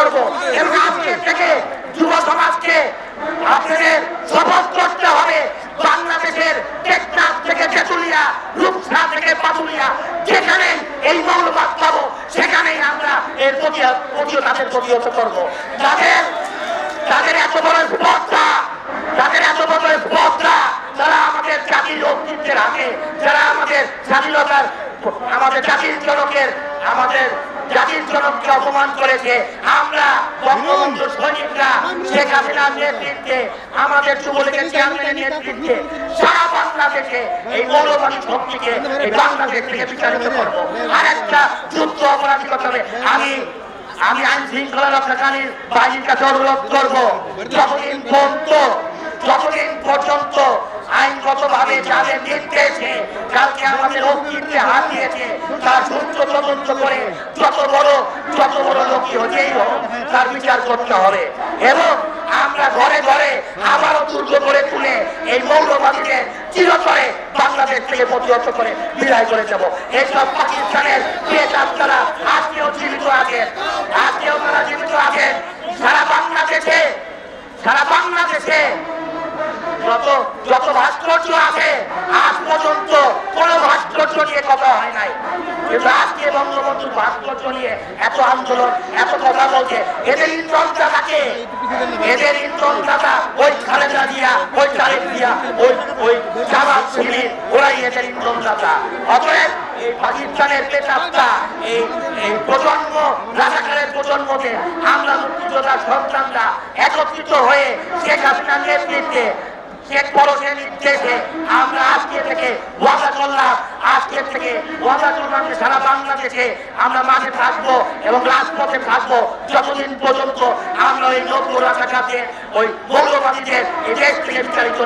করব। যুব সমাজকে আপনাদের শপথ করতে হবে। বাংলাদেশের টেকনাফ থেকে তেঁতুলিয়া, রূপসা থেকে পাতুলিয়া যেখানে এই মৌলবাদ পাবো, সেখানেই আমরা এর প্রতিহত তাদের প্রতিহত করব। তাদের তাদের এত বড় বিপদটা তাদের এত বড় বিপদটা যারা আমাদের জাতির অস্তিত্বের আগে যারা আমাদের স্বাধীনতার আমাদের জাতির জনকের আমাদের জাতির জনককে অপমান করেছে। আমরা বঙ্গবন্ধু সৈনিকরা শেখ হাসিনার নেতৃত্বে, আমাদের যুবলীগের চেয়ারম্যানের নেতৃত্বে সারা বাংলাদেশে এই মৌলবাদী শক্তিকে এই বাংলাদেশ থেকে বিচারিত করব। আর একটা যুদ্ধ অপরাধী করতে হবে। আমি আমি আইন শৃঙ্খলা রক্ষাকারীর বাহিনীর কাছে অনুরোধ করব, যতদিন পর্যন্ত যতদিন পর্যন্ত আইনগত ভাবে যাদের নির্দেশে কালকে আমাদের অস্তিত্বে হাত দিয়েছে, তার সুস্থ তদন্ত করে যত বড় যত বড় লোকই হতেই হোক, তার বিচার করতে হবে। এবং আমরা ঘরে ঘরে আবারও দুর্গ করে তুলে এই মৌলবাদীকে চিরতরে বাংলাদেশ থেকে প্রতিহত করে বিদায় করে যাব এইসব পাকিস্তানের পেশ তারা আজকেও জীবিত আছেন আজকেও তারা জীবিত আছেন সারা বাংলাদেশে সারা বাংলাদেশে যত ভাস্কর্য আছে? আজ পর্যন্ত কোনো ভাস্কর্য নিয়ে কথা হয় নাই। কিন্তু আজকে বঙ্গবন্ধুর ভাস্কর্য নিয়ে এত আন্দোলন, এত কথা বলছে এদের ইন্দ্রনদাতাকে এদের ইন্দ্রনদাতা ওই খালেদা দিয়া ওই তারেক দিয়া ওই ওই জামাত শিবির, ওরাই এদের ইন্দ্রনদাতা অতএব এই পাকিস্তানের পেটাপটা এই এই প্রজন্ম, রাজাকারের প্রজন্মকে আমরা মুক্তিযোদ্ধার সন্তানরা একত্রিত হয়ে শেখ হাসিনার নেতৃত্বে শেখ পরশের নির্দেশে আমরা আজকে থেকে ওয়াদা করলাম আজকে থেকে ওয়াদা করলাম যে আমরা মাঠে থাকব এবং থাকব। যতদিন পর্যন্ত আমরা ওই নব্য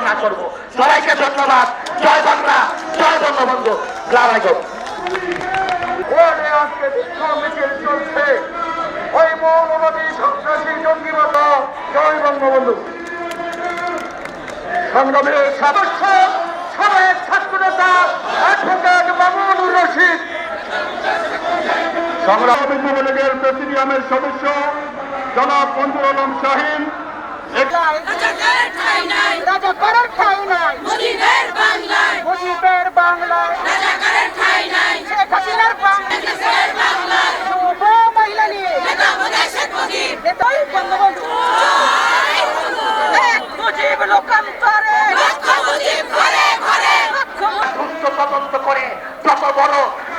না করব। সবাইকে ধন্যবাদ। জয় বাংলা। জয় বঙ্গবন্ধু। সালামালাইকুম আজকে বিক্ষোভ ওই মৌলবাদী সন্ত্রাসী জয় বঙ্গবন্ধু। সংগ্রামের সদস্য সবাইয়ের ছাত্র নেতা অ্যাডভোকেট মামুনুর রশিদ। সংগ্রাম যুবলীগের প্রেসিডিয়ামের সদস্য জনাব মঞ্জুর আলম শাহিন। বাংলায় মুজিবের বাংলায় রাজাকারের ঠাঁই নাই শেখ হাসিনার বাংলায় দেশের বাংলায় যুব মহিলা নিয়ে নেতা বোধহয় শেখ মুজিব নেতাই বঙ্গবন্ধু জয় বঙ্গবন্ধু। এক মুজিব লোকান্তরে লক্ষ মুজিব ঘরে ঘরে লক্ষ সুস্থ তদন্ত করে যত বড়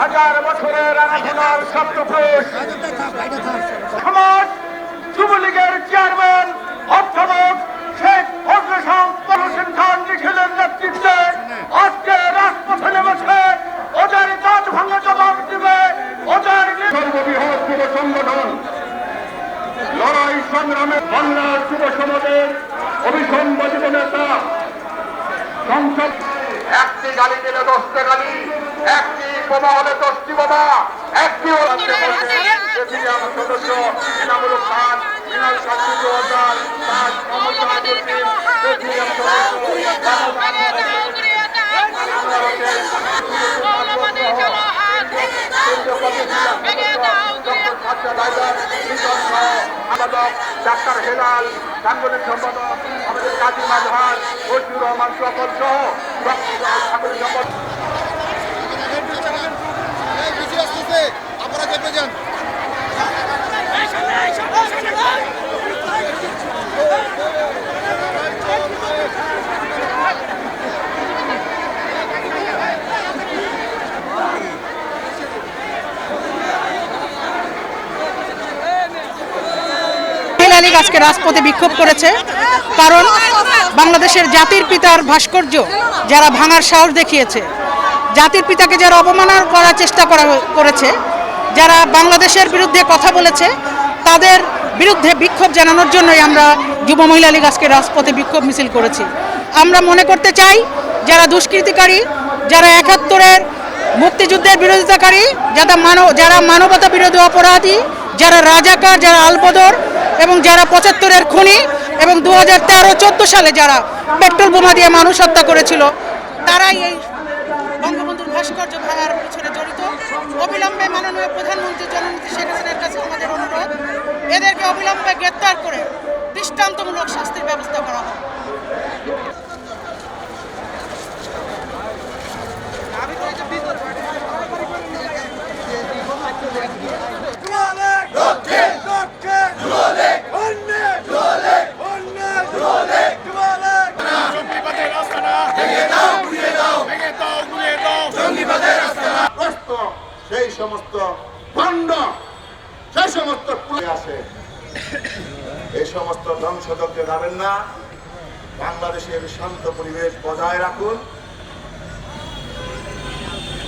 হাজার বছরের আরাধনার সপ্তপুরুষ। সমাজ যুবলীগের চেয়ারম্যান অধ্যাপক শেখ অগ্রসম হোসেন খান নিখিলের নেতৃত্বে আজকে রাজপথে নেমেছে ওদের দাঁত ভাঙা জবাব দিবে ওদের সর্ববৃহৎ যুব সংগঠন। লড়াই সংগ্রামে বাংলার যুব সমাজের অভিসম্বাদিত নেতা। সংসদ একটি গালি দিলে দশটা গালি একটি বোমা হলে দশটি বোমা একটি প্রেসিডিয়াম সদস্য এনামুল খান মিনাল শান্তি জোয়ার তাজ মোহাম্মদ জাহাঙ্গীর প্রেসিডিয়াম ডাক্তার হেলাল সাংগঠনিক সম্পাদক আমাদের কাজী মাঝহার ফজলুর রহমান সকল সহ সাংগঠনিক সম্পাদক আপনারা যান। আজকে রাজপথে বিক্ষোভ করেছে, কারণ বাংলাদেশের জাতির পিতার ভাস্কর্য যারা ভাঙার সাহস দেখিয়েছে, জাতির পিতাকে যারা অবমাননা করার চেষ্টা করা করেছে যারা বাংলাদেশের বিরুদ্ধে কথা বলেছে, তাদের বিরুদ্ধে বিক্ষোভ জানানোর জন্যই আমরা যুব মহিলা লীগ আজকে রাজপথে বিক্ষোভ মিছিল করেছি। আমরা মনে করতে চাই, যারা দুষ্কৃতিকারী, যারা একাত্তরের মুক্তিযুদ্ধের বিরোধিতাকারী, যারা মানব, যারা মানবতা বিরোধী অপরাধী, যারা রাজাকার, যারা আলবদর এবং যারা পঁচাত্তরের খুনি এবং দু হাজার তেরো, চোদ্দ সালে যারা পেট্রোল বোমা দিয়ে মানুষ হত্যা করেছিল, তারাই এই বঙ্গবন্ধুর ভাস্কর্য ভাঙার পিছনে মাননীয় প্রধানমন্ত্রী জননেত্রী শেখ হাসিনার কাছে আমাদের অনুরোধ এদেরকে অবিলম্বে গ্রেপ্তার করে দৃষ্টান্তমূলক শাস্তির ব্যবস্থা করা হয় সেই সমস্ত খণ্ড সেই সমস্ত আসে এই সমস্ত ধ্বংস করতে যাবেন না। বাংলাদেশের শান্ত পরিবেশ বজায় রাখুন।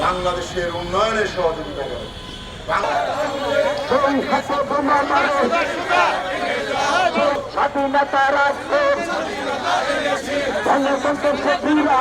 বাংলাদেশের উন্নয়নে সহযোগিতা করুন। স্বাধীনতা রাষ্ট্র শত্রুরা